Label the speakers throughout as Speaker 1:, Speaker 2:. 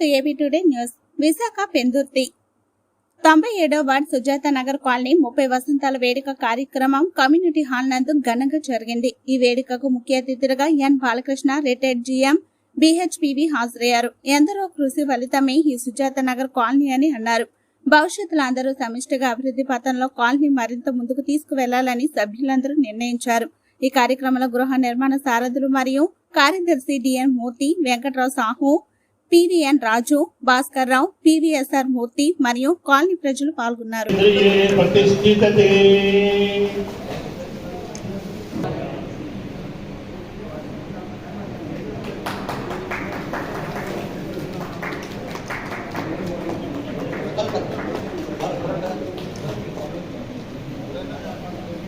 Speaker 1: To AB today news Visakha Pendurthi. తొంభై ఏడో ward Sujatha Nagar colony ముప్పై వసంతాల వేడుక కార్యక్రమం కమ్యూనిటీ హాల్ నందు ఘనంగా జరిగింది. ఈ వేడుకకు ముఖ్య అతిథులుగా N Balakrishna retired GM BHPV హాజరయ్యారు. ఎందరో కృషి ఫలితమే ఈ సుజాత నగర్ కాలనీ అని అన్నారు. భవిష్యత్తులో అందరూ సమిష్టిగా అభివృద్ధి పథంలో కాలనీ మరింత ముందుకు తీసుకువెళ్ళాలని సభ్యులందరూ నిర్ణయించారు. ఈ కార్యక్రమంలో గృహ నిర్మాణ సారథులు మరియు కార్యదర్శి DN Murthy Venkatrao Sahu PVN Raju Bhaskar Rao PVSR Murthy మరియు కాలనీ ప్రజలు పాల్గొన్నారు
Speaker 2: ఇంద్రియే ప్రతిష్ఠితతే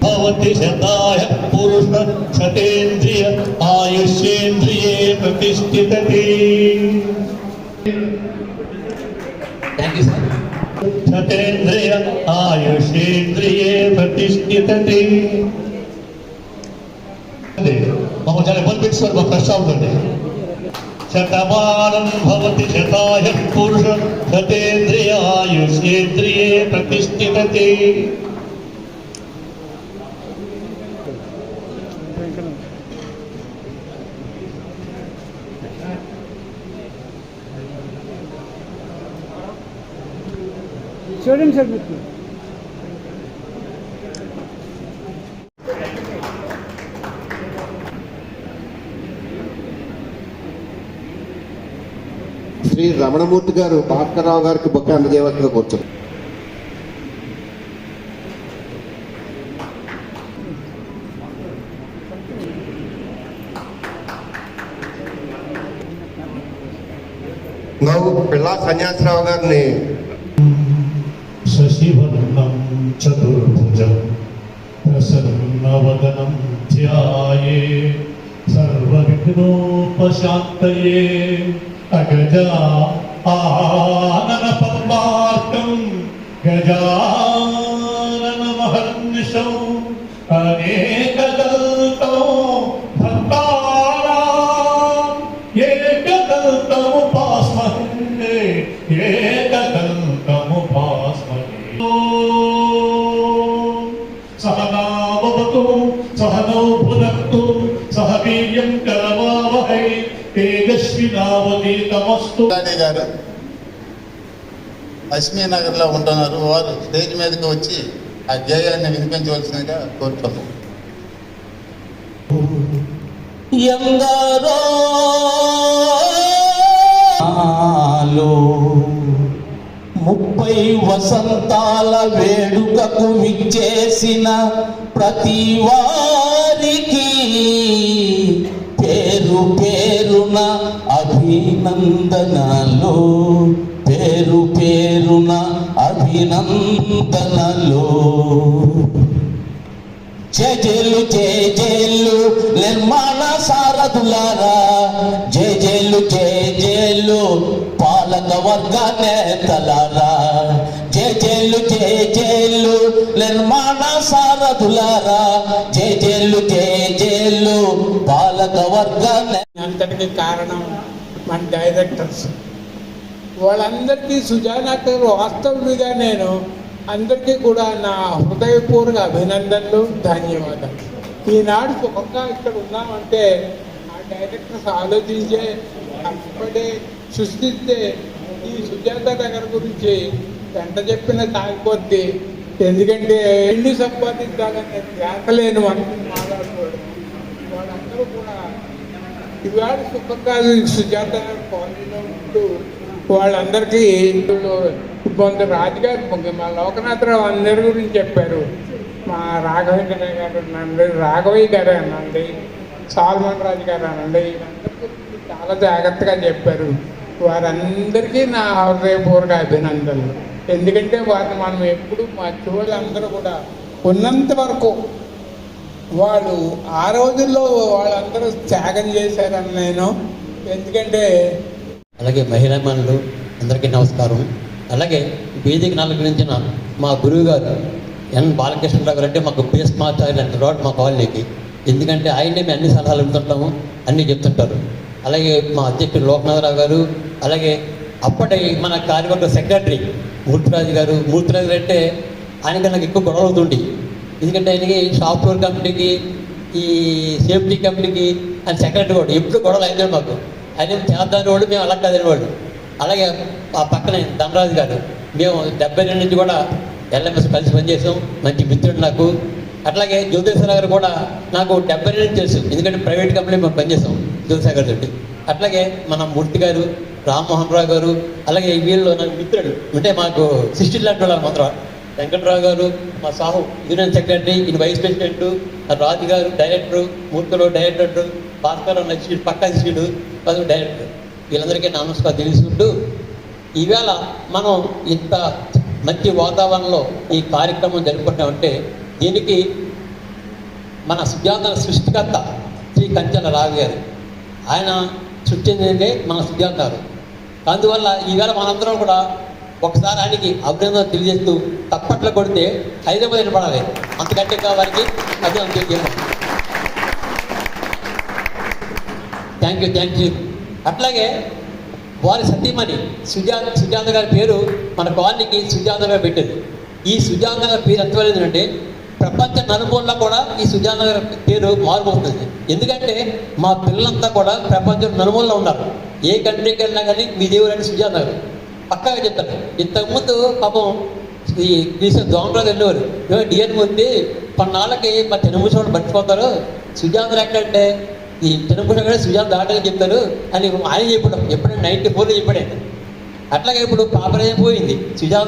Speaker 2: भवति शताय पुरुष शतेन्द्रिय आयुष्येन्द्रिये प्रतिष्ठितते। थैंक यू मम जने वन मिनट शतमानं भवति शतायः पुरुष शतेन्द्रिय आयुषेन्द्रिये प्रतिष्ठितते।
Speaker 3: చూడండి సార్ మీకు
Speaker 4: శ్రీ రమణమూర్తి గారు భాస్కరరావు గారికి బొక్క అందజేయవలసిన కూర్చొని నవ్వు పిల్లా సన్యాసరావు గారిని
Speaker 2: शशिवर्णं चतुर्भुजं प्रसन्नवदनं ध्याये सर्वविघ्नोपशान्तये अगजा आननपद्मार्कं गजाननमहर्निशौ अनेकदल्तो
Speaker 5: సహనౌ నగర్లో ఉంటున్నారు వారు స్టేజ్ మీదకి వచ్చి ఆ జయాన్ని వినిపించవలసిందిగా
Speaker 6: కోరుతున్నారు ముప్పై వసంతాల వేడుకకు విచ్చేసిన ప్రతి వారికి పేరు పేరున అభినందనలు. పేరు పేరున అభినందనలు. జేజేలు జేజేలు నిర్మాణ సారథులారా. జేజేలు జేజేలు పాలక వర్గ నేతలారా జే జేలు నిర్మాణ సారథులారా. జే జేలు పాలక వర్గ నే
Speaker 3: అంతటికి కారణం మన డైరెక్టర్స్. వాళ్ళందరికీ సుజానాకర్ వాస్తవుడిగా నేను అందరికీ కూడా నా హృదయపూర్వక అభినందనలు ధన్యవాదాలు. ఈనాడు సుఖంగా ఇక్కడ ఉన్నామంటే ఆ డైరెక్టర్స్ ఆలోచించే కష్టపడే సృష్టిస్తే ఈ సుజాత దగ్గర గురించి ఎంత చెప్పినా తాగిపోద్ది. ఎందుకంటే ఎన్ని సంపాదించాలని ధ్యాస లేని మాట్లాడుకోవడం వాళ్ళందరూ కూడా ఇవాళ సుఖంగా సుజాత గారి కాలనీలో ఉంటూ వాళ్ళందరికీ కొంత రాజుగారి పొంగి మా లోకనాథరావు అందరి గురించి చెప్పారు. మా రాఘవేంద్ర గారు అనండి రాఘవయ్య గారు అనండి సాల్మన్ రాజు గారు అనండి వీళ్ళందరి గురించి చాలా జాగ్రత్తగా చెప్పారు. వారందరికీ నా హృదయపూర్వక అభినందనలు. ఎందుకంటే వారిని మనం ఎప్పుడు మా అందరూ కూడా ఉన్నంత వరకు వాళ్ళు ఆ రోజుల్లో వాళ్ళందరూ త్యాగం చేశారని నేను. ఎందుకంటే
Speaker 7: అలాగే మహిళామణులు అందరికీ నమస్కారం. అలాగే వేదిక నలకరించిన మా గురువు గారు ఎన్ బాలకృష్ణరావు గారు అంటే మాకు బేస్ మాస్టర్ అంటే రోడ్ మా కాలనీకి. ఎందుకంటే ఆయనే మేము అన్ని సలహాలు ఇస్తుంటాము అన్నీ చెప్తుంటారు. అలాగే మా అధ్యక్షుడు లోకనాథరావు గారు అలాగే అప్పటి మన కార్యవర్గ సెక్రటరీ మూర్తిరాజు గారు మూర్తిరాజు గారు అంటే ఆయనకి నాకు ఎక్కువ గొడవ అవుతుంది ఎందుకంటే ఆయనకి సాఫ్ట్వేర్ కంపెనీకి ఈ సేఫ్టీ కంపెనీకి ఆయన సెక్రటరీ కూడా ఎప్పుడు గొడవలు అయినాయి మాకు. ఆయన చేద్దాని వాడు మేము అలా కాదని వాళ్ళు అలాగే ఆ పక్కన ధనరాజు గారు మేము డెబ్బై రెండు నుంచి కూడా ఎల్ఎంఎస్ కలిసి పనిచేసాం. మంచి మిత్రుడు నాకు. అట్లాగే జ్యోతిశ్వర గారు కూడా నాకు డెబ్బై రెండు తెలుసు. ఎందుకంటే ప్రైవేట్ కంపెనీ మేము పనిచేసాం. జ్యోతిష్ రెడ్డి. తోటి అట్లాగే మన మూర్తి గారు రామ్మోహన్ రావు గారు అలాగే వీళ్ళు నాకు మిత్రుడు. అంటే మాకు సిస్టర్ లాంటి వాళ్ళు మాత్రం. వెంకట్రావు గారు మా సాహు యూనియన్ సెక్రటరీ ఈయన వైస్ ప్రెసిడెంట్ రాజు గారు డైరెక్టర్ మూర్తిలో డైరెక్టర్ భాస్కర్ నచ్చి పక్క శిష్యుడు పదవి డైరెక్టర్. వీళ్ళందరికీ నమస్కారం తెలుసుకుంటూ ఈవేళ మనం ఇంత మంచి వాతావరణంలో ఈ కార్యక్రమం జరుపుకుంటామంటే దీనికి మన సుజాత సృష్టికర్త శ్రీ కంచెల రావు గారు. ఆయన సృష్టించిందే మన సిద్ధాంతాలు. అందువల్ల ఈవేళ మనందరం కూడా ఒకసారి ఆయనకి అభినందన తెలియజేస్తూ తప్పట్లు కొడితే హైదరాబాద్ నిలబడాలి. అంతకంటే వారికి అదే అంతే థ్యాంక్ యూ థ్యాంక్ యూ అట్లాగే వారి సతీమణి సుజాత సుజాత గారి పేరు మన కాలనీకి సుజాత గారు పెట్టారు ఈ సుజాత గారి పేరు ఎంతవరకు అంటే ప్రపంచ నలుమూలలో కూడా ఈ సుజాత గారి పేరు మారిపోతుంది ఎందుకంటే మా పిల్లలంతా కూడా ప్రపంచం నలుమూలలో ఉన్నారు. ఏ కంట్రీకి వెళ్ళినా కానీ మీ దేవుడు అని సుజాత గారు. పక్కాగా చెప్తారు ఇంతకుముందు పాపం ఈ తీసిన దోమరాజు వెళ్ళేవారు. మేము డిఎన్ ఉంది. పన్నాళ్ళకి మా తెలుగుసోడు పట్టిపోతారు సుజాత ఎక్కడంటే ఈ తెలుగుసోడు కూడా సుజాత దాటని చెప్తారు అని ఆయన చెప్పడం ఎప్పుడైనా నైన్టీ ఫోర్లో చెప్పాడు అట్లాగే ఇప్పుడు పాపరైపోయింది సుజాత